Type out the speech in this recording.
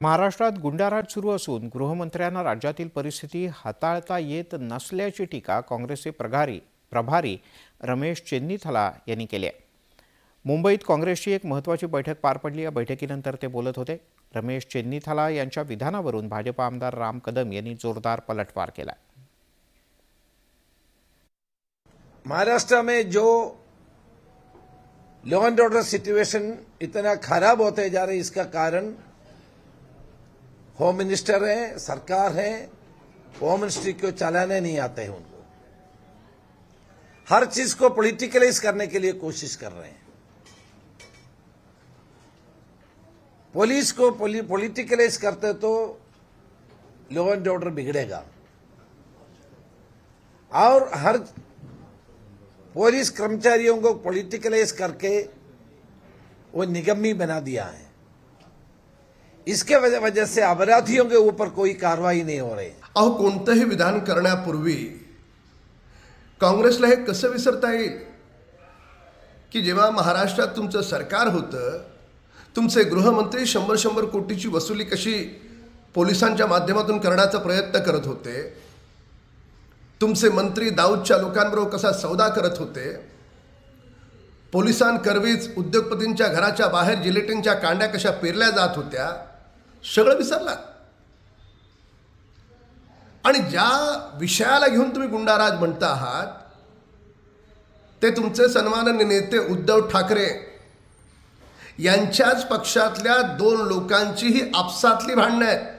महाराष्ट्रात गुंडाराज सुरू असून गृहमंत्र्यांना राज्यातील परिस्थिती हाताळता येत नसल्याची टीका काँग्रेसचे प्रभारी प्रभारी रमेश चेन्नीथला यांनी केली आहे. मुंबईत काँग्रेसची एक महत्त्वाची बैठक पार पडली. या बैठकीनंतर ते बोलत होते. रमेश चेन्नीथला यांच्या विधानावरून भाजप आमदार राम कदम यांनी जोरदार पलटवार केला. महाराष्ट्र में जो लॉ एंड ऑर्डर सिचुएशन इतना खराब होते जा रहा इसका कारण होम मिनिस्टर हैं, सरकार है होम मिनिस्ट्री को चलाने नहीं आते हैं उनको। हर चीज़ को पॉलिटिकलाइज करने के लिए कोशिश कर रहे हैं। पुलिस को पॉलिटिकलाइज करते तो लॉ एंड ऑर्डर बिगड़ेगा। और हर पुलिस कर्मचारियों को पॉलिटिकलाइज करके वो निगम्मी बना दिया है। इसके वजह से अपराधियों के ऊपर कोई कार्रवाई नहीं हो रही। अहो कोणतंही विधान करण्यापूर्वी काँग्रेसला हे कसं विसरता येईल? की जेव्हा महाराष्ट्रात तुमचं सरकार होतं तुमचे गृहमंत्री शंभर शंभर कोटीची वसुली कशी पोलिसांच्या माध्यमातून करण्याचा प्रयत्न करत होते तुमचे मंत्री दाऊदच्या लोकांबरोबर कसा सौदा करत होते पोलिसांकरवीच उद्योगपतींच्या घराच्या बाहेर जिलेटिनच्या कांड्या कशा पेरल्या जात होत्या सगळं विसरला आणि ज्या विषयाला घेऊन तुम्ही गुंडाराज म्हणता आहात ते तुमचे सन्माननीय नेते उद्धव ठाकरे यांच्याच पक्षातल्या दोन लोकांचीही आपसातली भांडणं आहेत.